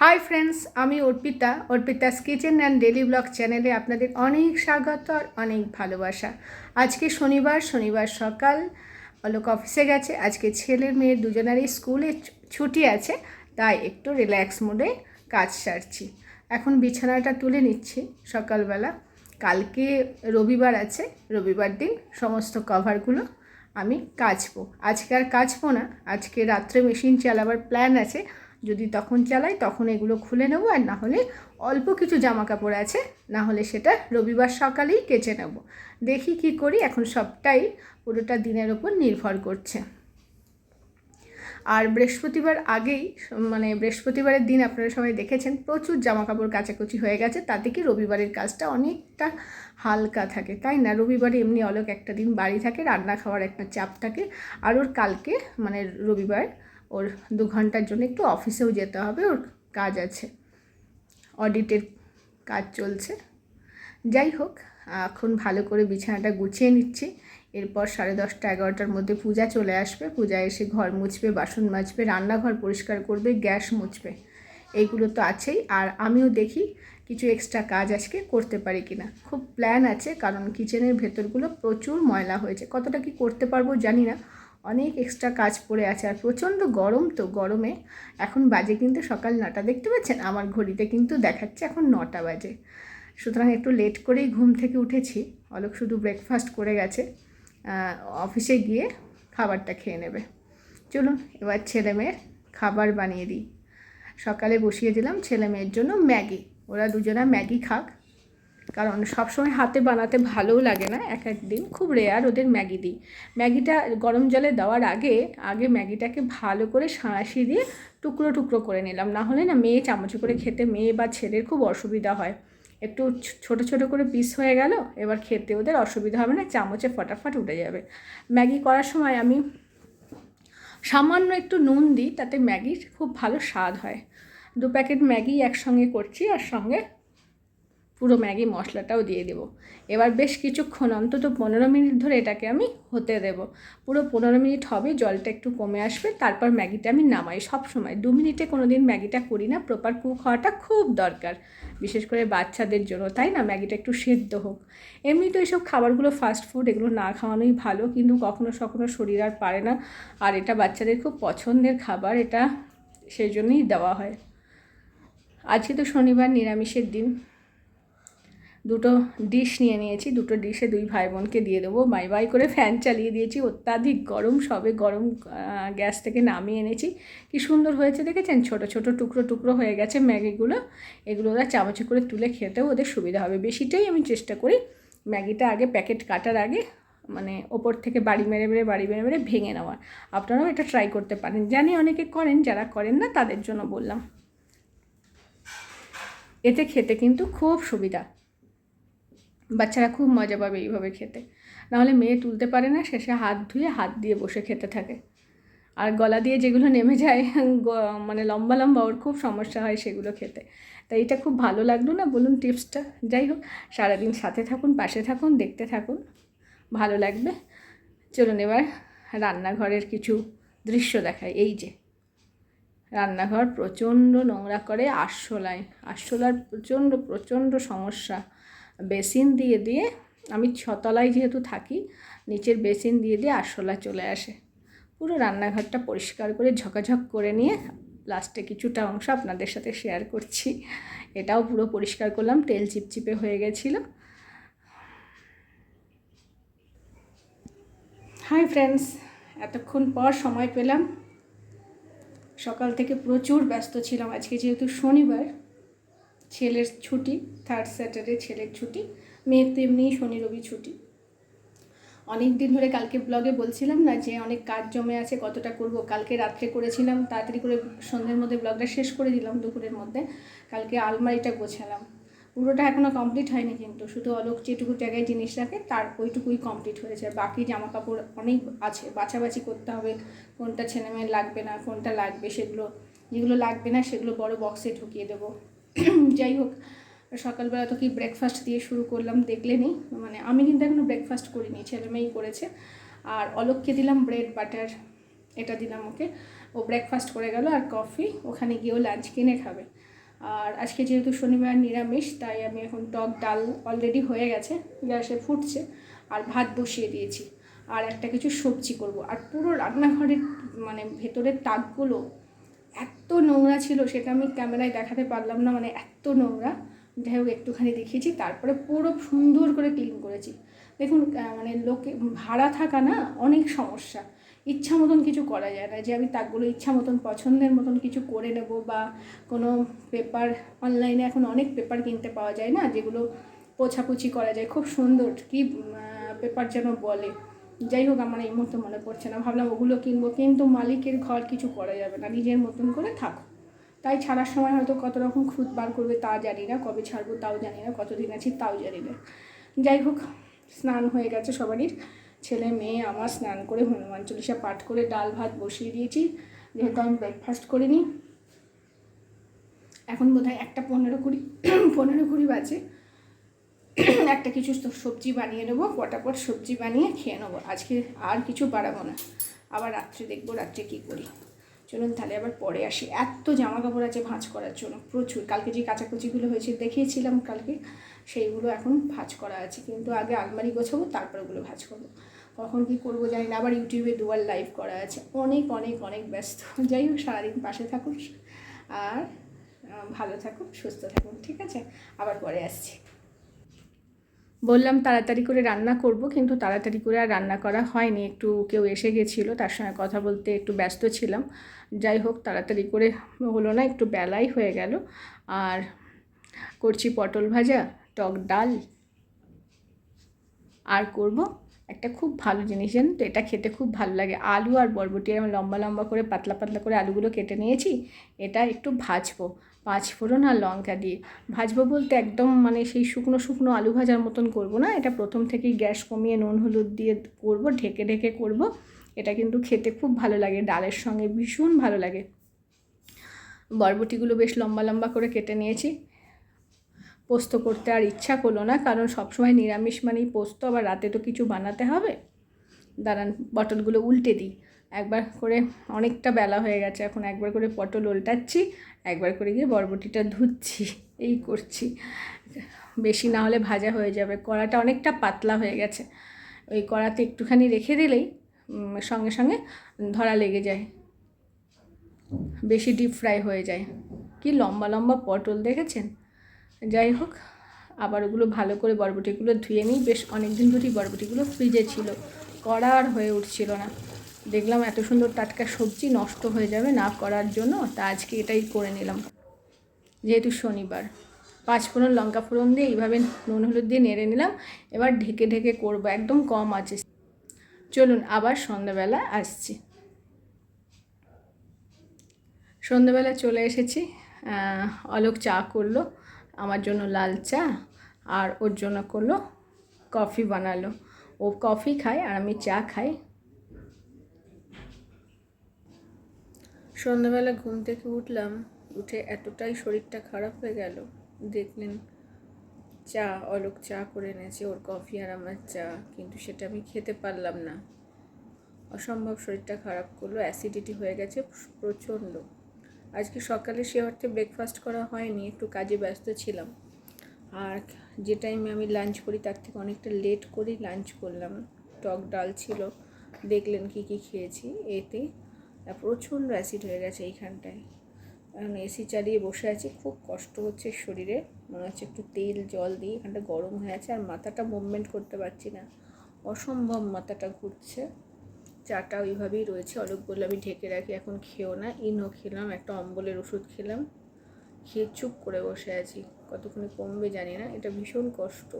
High friends আমি Arpita. Arpita's kitchen and daily blog চ্যানেলে আপনাদের অনেক স্বাগত আর অনেক ভালোবাসা। আজকে শনিবার শনিবার সকাল, অলোক অফিসে গেছে। আজকে ছেলে মেয়ের দুজনেরই স্কুলে ছুটি আছে, তাই একটু রিল্যাক্স মোডে কাজ সারছি। এখন বিছানাটা তুলে নিচ্ছি সকালবেলা। কালকে রবিবার আছে, রবিবার দিন সমস্ত কভারগুলো আমি কাচবো। আজকে আর কাচবো না, আজকে রাত্রে মেশিন চালাবার প্ল্যান আছে। যদি তখন চালাই, তখন এগুলো খুলে নেব আর না হলে অল্প কিছু জামা কাপড় আছে, না হলে সেটা রবিবার সকালেই কেচে নেব। দেখি কি করি, এখন সবটাই পুরোটা দিনের ওপর নির্ভর করছে। আর বৃহস্পতিবার আগেই মানে বৃহস্পতিবারের দিন আপনারা সবাই দেখেছেন, প্রচুর জামা কাপড় কাচাকুচি হয়ে গেছে, তাতে কি রবিবারের কাজটা অনেকটা হালকা থাকে, তাই না? রবিবারে এমনি অলোক একটা দিন বাড়ি থাকে, রান্না খাওয়ার একটা চাপ থাকে, আর ওর কালকে মানে রবিবার ওর দু ঘণ্টার জন্য একটু অফিসেও যেতে হবে, ওর কাজ আছে, অডিটের কাজ চলছে। যাই হোক, এখন ভালো করে বিছানাটা গুছিয়ে নিচ্ছি, এরপর সাড়ে দশটা এগারোটার মধ্যে পূজা চলে আসবে, পূজা এসে ঘর মুছবে, বাসন মাজবে, রান্নাঘর পরিষ্কার করবে, গ্যাস মুছবে, এইগুলো তো আছেই, আর আমিও দেখি কিছু এক্সট্রা কাজ আজকে করতে পারি কি না খুব প্ল্যান আছে, কারণ কিচেনের ভেতরগুলো প্রচুর ময়লা হয়েছে, কতটা কি করতে পারব জানি না অনেক এক্সট্রা কাজ পড়ে আছে আর প্রচণ্ড গরম তো, গরমে এখন বাজে কিন্তু সকাল নটা। দেখতে পাচ্ছেন? আমার ঘড়িতে কিন্তু দেখাচ্ছে এখন নটা বাজে। সুতরাং একটু লেট করেই ঘুম থেকে উঠেছি। অলোক শুধু ব্রেকফাস্ট করে গেছে। অফিসে গিয়ে খাবারটা খেয়ে নেবে। চলুন, এবার ছেলে মেয়ের খাবার বানিয়ে দিই। সকালে বসিয়ে দিলাম ছেলে মেয়ের জন্য ম্যাগি। ওরা দুজনা ম্যাগি খাক। কারণ সবসময় হাতে বানাতে ভালোও লাগে না এক এক দিন। খুব রেয়ার ওদের ম্যাগি দিই। ম্যাগিটা গরম জলে দেওয়ার আগে আগে ম্যাগিটাকে ভালো করে সাঁড়াশি দিয়ে টুকরো টুকরো করে নিলাম। না হলে না মেয়ে চামচে করে খেতে, মেয়ে বা ছেলের খুব অসুবিধা হয়। একটু ছোট ছোট করে পিস হয়ে গেল, এবার খেতে ওদের অসুবিধা হবে না, চামচে ফটাফট উঠে যাবে। ম্যাগি করার সময় আমি সামান্য একটু নুন দিই, তাতে ম্যাগির খুব ভালো স্বাদ হয়। দু প্যাকেট ম্যাগি একসঙ্গে করছি আর সঙ্গে পুরো ম্যাগি মশলাটাও দিয়ে দেব। এবার বেশ কিছুক্ষণ অন্তত পনেরো মিনিট ধরে এটাকে আমি হতে দেব। পুরো পনেরো মিনিট হবে, জলটা একটু কমে আসবে, তারপর ম্যাগিটা আমি নামাই সব সময় দু মিনিটে কোনো দিন ম্যাগিটা করি না প্রপার কুক হওয়াটা খুব দরকার, বিশেষ করে বাচ্চাদের জন্য, তাই না? ম্যাগিটা একটু সেদ্ধ হোক। এমনি তো এইসব খাবারগুলো ফাস্ট ফুড এগুলো না খাওয়ানোই ভালো, কিন্তু কখনো কখনো শরীর আর পারে না, আর এটা বাচ্চাদের খুব পছন্দের খাবার, এটা সেই জন্যই দেওয়া হয়। আজকে তো শনিবার, নিরামিষের দিন। দুটো ডিশ নিয়ে নিয়েছি। দুটো ডিশে দুই ভাই বোনকে দিয়ে দেবো। বাই বাই করে ফ্যান চালিয়ে দিয়েছি। অত্যাধিক গরম, সবে গরম গ্যাস থেকে নামিয়ে এনেছি। কি সুন্দর হয়েছে দেখেছেন? ছোট ছোট টুকরো টুকরো হয়ে গেছে ম্যাগিগুলো। এগুলো ওরা চামচে করে তুলে খেতেও ওদের সুবিধা হবে। বেশিটাই আমি চেষ্টা করি ম্যাগিটা আগে প্যাকেট কাটার আগে মানে ওপর থেকে বাড়ি মেরে মেরে, বাড়ি মেরে মেরে ভেঙে নেওয়ার। আপনারাও এটা ট্রাই করতে পারেন। জানি অনেকে করেন, যারা করেন না তাদের জন্য বললাম। এতে খেতে কিন্তু খুব সুবিধা। বাচ্চারা খুব মজা পাবে এইভাবে খেতে। নাহলে মেয়ে তুলতে পারে না, শেষে হাত ধুয়ে হাত দিয়ে বসে খেতে থাকে। আর গলা দিয়ে যেগুলো নেমে যায় মানে লম্বা লম্বা, ওর খুব সমস্যা হয় সেগুলো খেতে। তাই এটা খুব ভালো লাগল না বলুন টিপসটা? যাই হোক, সারাদিন সাথে থাকুন, পাশে থাকুন, দেখতে থাকুন। ভালো লাগবে। চলুন এবার রান্নাঘরের কিছু দৃশ্য দেখায় এই যে, রান্নাঘর প্রচণ্ড নোংরা করে, আরশোলায়, আরশোলার প্রচণ্ড প্রচণ্ড সমস্যা। বেসিন দিয়ে দিয়ে আমি ছতলায় যেহেতু থাকি, নিচের বেসিন দিয়ে দিয়ে আরশোলা চলে আসে। পুরো রান্নাঘরটা পরিষ্কার করে ঝকাঝক করে নিয়ে লাস্টে কিছুটা অংশ আপনাদের সাথে শেয়ার করছি। এটাও পুরো পরিষ্কার করলাম, তেল চিপচিপে হয়ে গেছিল। হাই ফ্রেন্ডস এতক্ষণ পর সময় পেলাম। সকাল থেকে প্রচুর ব্যস্ত ছিলাম, আজকে যেহেতু শনিবার ছেলের ছুটি থার্ড স্যাটারডে ছেলের ছুটি, মেয়ের তো এমনিই শনি রবি ছুটি। অনেক দিন ধরে কালকে ব্লগে বলছিলাম না যে অনেক কাজ জমে আছে, কতটা করব? কালকে রাত্রে করেছিলাম, তাড়াতাড়ি করে সন্ধ্যের মধ্যে ব্লগটা শেষ করে দিলাম দুপুরের মধ্যে। কালকে আলমারিটা গোছালাম। পুরোটা এখনও কমপ্লিট হয়নি কিন্তু, শুধু অলোক যেটুকু জায়গায় জিনিস রাখে, তার ওইটুকুই কমপ্লিট হয়েছে বাকি জামা কাপড় অনেক আছে, বাছাবাছি করতে হবে, কোনটা ছেলে মেয়ের লাগবে না, কোনটা লাগবে সেগুলো, যেগুলো লাগবে না সেগুলো বড় বক্সে ঢুকিয়ে দেবো। যাই হোক, সকালবেলা তো কি ব্রেকফাস্ট দিয়ে শুরু করলাম, দেখলে দেখলেনি মানে আমি কিন্তু এখনও ব্রেকফাস্ট করিনি, ছেলে মেয়েই করেছে। আর অলোককে দিলাম ব্রেড বাটার এটা দিলাম ওকে। ও ব্রেকফাস্ট করে গেল আর কফি ওখানে গিয়েও লাঞ্চ কিনে খাবে। আর আজকে যেহেতু শনিবার নিরামিষ, তাই আমি এখন টক ডাল অলরেডি হয়ে গেছে, গ্যাসে ফুটছে, আর ভাত বসিয়ে দিয়েছি। আর একটা কিছু সবজি করব। আর পুরো রান্নাঘরের মানে ভেতরের তাকগুলো এত নোংরা ছিল, সেটা আমি ক্যামেরায় দেখাতে পারলাম না মানে এত নোংরা। যাই হোক, একটুখানি দেখিয়েছি, তারপরে পুরো সুন্দর করে ক্লিন করেছি। দেখুন মানে লোকে, ভাড়া থাকা না, অনেক সমস্যা। ইচ্ছা মতন কিছু করা যায় না, যে আমি তাকগুলো ইচ্ছা মতন, পছন্দের মতন কিছু করে নেব বা কোনো পেপার অনলাইনে এখন অনেক পেপার কিনতে পাওয়া যায় না, যেগুলো পোছাপুছি করা যায়। খুব সুন্দর, কি পেপার যেন বলে। যাই হোক আমার এই মুহূর্তে মনে পড়ছে না। ভাবলাম ওগুলো কিনবো, কিন্তু মালিকের ঘর কিছু করা যাবে না। নিজের মতন করে থাকো। তাই ছাড়ার সময় হয়তো কত রকম খুঁত বার করবে তা জানি না, কবে ছাড়বো তাও জানি না, কতদিন আছি তাও জানি না। যাই হোক স্নান হয়ে গেছে সবারই। ছেলে, মেয়ে, আমার স্নান করে হনুমান চল্লিশা পাঠ করে ডাল ভাত বসিয়ে দিয়েছি। যেহেতু আমি ব্রেকফাস্ট করিনি। এখন বোধ হয় একটা পনেরো কুড়ি পনেরো কুড়ি বাজে। একটা কিছু সবজি বানিয়ে নেব, পটাপট সবজি বানিয়ে খেয়ে নেব। আজকে আর কিছু বাড়াবো না। আবার রাত্রে দেখব রাত্রে কী করি। চলুন তাহলে আবার পরে আসি। এত জামা কাপড় আছে ভাঁজ করার জন্য। প্রচুর। কালকে যে কাচাকুচিগুলো হয়েছে দেখিয়েছিলাম কালকে, সেইগুলো এখন ভাঁজ করা আছে। কিন্তু আগে আলমারি গোছাবো, তারপর ওগুলো ভাঁজ করব। কখন কী করব জানি না। আবার ইউটিউবে দুবার লাইভ করা আছে। অনেক অনেক অনেক ব্যস্ত। যাই হোক, সারাদিন পাশে থাকুন। আর ভালো থাকুন, সুস্থ থাকুন, ঠিক আছে? আবার পরে আসছি। বললাম তাড়াতাড়ি করে রান্না করব, কিন্তু তাড়াতাড়ি করে আর রান্না করা হয়নি। একটু কেউ এসে গেছিল, তার সঙ্গে কথা বলতে একটু ব্যস্ত ছিলাম। যাই হোক, তাড়াতাড়ি করে হলো না, একটু বেলাই হয়ে গেল। আর করছি পটল ভাজা, টক ডাল। আর করব একটা খুব ভালো জিনিস জানেন তো? এটা খেতে খুব ভালো লাগে। আলু আর বরবটি আমি লম্বা লম্বা করে পাতলা পাতলা করে আলুগুলো কেটে নিয়েছি। এটা একটু ভাজবো। পাঁচ ফোড়ন আর লঙ্কা দিয়ে। ভাজবো বলতে একদম মানে সেই শুকনো শুকনো আলু ভাজার মতন করব না। এটা প্রথম থেকেই গ্যাস কমিয়ে নুন, হলুদ দিয়ে করব, ঢেকে ঢেকে করব। এটা কিন্তু খেতে খুব ভালো লাগে। ডালের সঙ্গে ভীষণ ভালো লাগে। বরবটিগুলো বেশ লম্বা লম্বা করে কেটে নিয়েছি। পোস্ত করতে আর ইচ্ছা করল না, কারণ সবসময় নিরামিষ মানেই পোস্ত, আবার রাতে তো কিছু বানাতে হবে। দাঁড়ান পটলগুলো উল্টে দিই। একবার করে অনেকটা বেলা হয়ে গেছে, এখন একবার করে পটল উল্টাচ্ছি, একবার করে গিয়ে বরবটিটা ধুচ্ছি, এই করছি। বেশি না হলে ভাজা হয়ে যাবে, কড়াটা অনেকটা পাতলা হয়ে গেছে। ওই কড়াতে একটুখানি রেখে দিলেই সঙ্গে সঙ্গে ধরা লেগে যায়। বেশি ডিপ ফ্রাই হয়ে যায়। কি লম্বা লম্বা পটল দেখেছেন? যাই হোক, আবার ওগুলো ভালো করে বরবটিগুলো ধুয়ে নিই। বেশ অনেক দিন ধরেই বরবটিগুলো ফ্রিজে ছিল। কড়া আর হয়ে উঠছিল না। দেখলাম এত সুন্দর টাটকা সবজি নষ্ট হয়ে যাবে না করার জন্য, তা আজকে এটাই করে নিলাম। যেহেতু শনিবার পাঁচ ফোড়ন লঙ্কা ফোড়ন দিয়ে এইভাবে নুন হলুদ দিয়ে নেড়ে নিলাম। এবার ঢেকে ঢেকে করব, একদম কম আছে। চলুন আবার সন্ধ্যাবেলা আসছি। সন্ধ্যাবেলা চলে এসেছি অলোক চা করল। আমার জন্য লাল চা আর ওর জন্য করল কফি বানালো। ও কফি খায় আর আমি চা খাই। সন্ধ্যাবেলা ঘুম থেকে উঠলাম, উঠে এতটাই শরীরটা খারাপ হয়ে গেল। দেখলেন চা, অলোক চা করে এনেছে, ওর কফি আর আমার চা, কিন্তু সেটা আমি খেতে পারলাম না। অসম্ভব শরীরটা খারাপ করল, অ্যাসিডিটি হয়ে গেছে প্রচণ্ড। আজকে সকালে সে অর্থে ব্রেকফাস্ট করা হয়নি, একটু কাজে ব্যস্ত ছিলাম। আর যে টাইমে আমি লাঞ্চ করি, তার থেকে অনেকটা লেট করেই লাঞ্চ করলাম। টক ডাল ছিল, দেখলেন কি কি খেয়েছি, এতে প্রচণ্ড অ্যাসিড হয়ে গেছে এইখানটায়। কারণ এসি চালিয়ে বসে আছি, খুব কষ্ট হচ্ছে শরীরে। মনে হচ্ছে একটু তেল, জল দিয়ে এখানটা গরম হয়ে আছে, আর মাথাটা মুভমেন্ট করতে পারছি না। অসম্ভব মাথাটা ঘুরছে। চাটা ওইভাবেই রয়েছে, অলোক বললে, আমি ঢেকে রাখি, এখন খেও না। ইনো খেলাম, একটা অম্বলের ওষুধ খেলাম, খেয়ে চুপ করে বসে আছি। কতক্ষণে কমবে জানি না, এটা ভীষণ কষ্ট।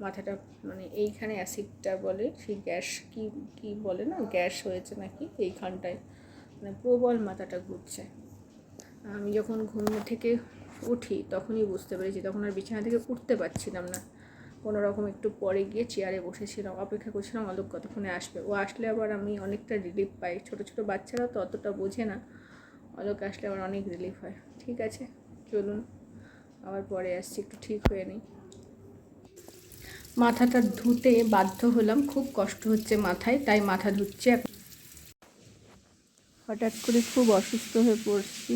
মাথাটা মানে এইখানে অ্যাসিডটা বলে, সেই গ্যাস কি কি বলে না, গ্যাস হয়েছে নাকি, এইখানটায় মানে প্রবল মাথাটা ঘুরছে। আমি যখন ঘুম থেকে উঠি, তখনই বুঝতে পেরেছি, তখন আর বিছানা থেকে উঠতে পারছিলাম না। কোনো রকম একটু পরে গিয়ে চেয়ারে বসেছিলাম অপেক্ষা করছিলাম অলোক কতক্ষণে আসবে। ও আসলে আবার আমি অনেকটা রিলিফ পাই। ছোটো ছোটো বাচ্চারা তো অতটা বোঝে না। অলোক আসলে আবার অনেক রিলিফ হয়। ঠিক আছে, চলুন। আবার পরে আসছি, একটু ঠিক হয়ে নিই। মাথাটা ধুতে বাধ্য হলাম। খুব কষ্ট হচ্ছে মাথায়, তাই মাথা ধুচ্ছে। হঠাৎ করে খুব অসুস্থ হয়ে পড়ছি।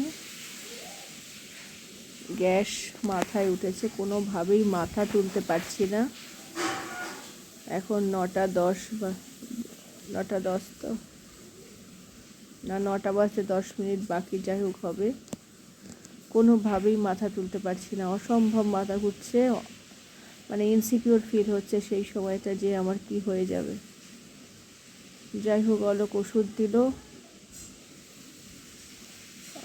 গ্যাস মাথায় উঠেছে, কোনোভাবেই মাথা তুলতে পারছি না। এখন নটা দশ বা, নটা দশ তো। না, নটা বাজতে দশ মিনিট বাকি, যাই হোক হবে। কোনোভাবেই মাথা তুলতে পারছি না। অসম্ভব মাথা ঘুরছে। মানে ইনসিকিউর ফিল হচ্ছে সেই সময়টা যে আমার কি হয়ে যাবে। যাই হোক, অলোক ওষুধ দিল।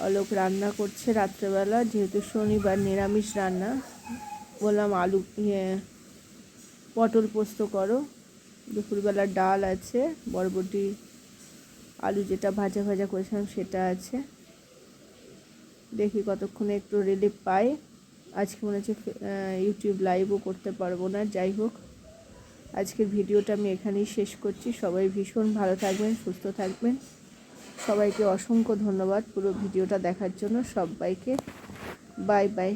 অলোক রান্না করছে রাত্রেবেলা, যেহেতু শনিবার নিরামিষ রান্না, বললাম আলু ইয়ে পটল পোস্ত করো। দুপুরবেলা ডাল আছে, বরবটি, আলু যেটা ভাজা ভাজা করেছিলাম সেটা আছে। দেখি কতক্ষণে একটু রিলিফ পাই। আজকে মনে হচ্ছে ইউটিউব লাইভও করতে পারব না, যাই হোক। আজকের ভিডিওটা আমি এখানেই শেষ করছি। সবাই ভীষণ ভালো থাকবেন, সুস্থ থাকবেন। সবাইকে অসংখ্য ধন্যবাদ পুরো ভিডিওটা দেখার জন্য। সবাইকে বাই বাই।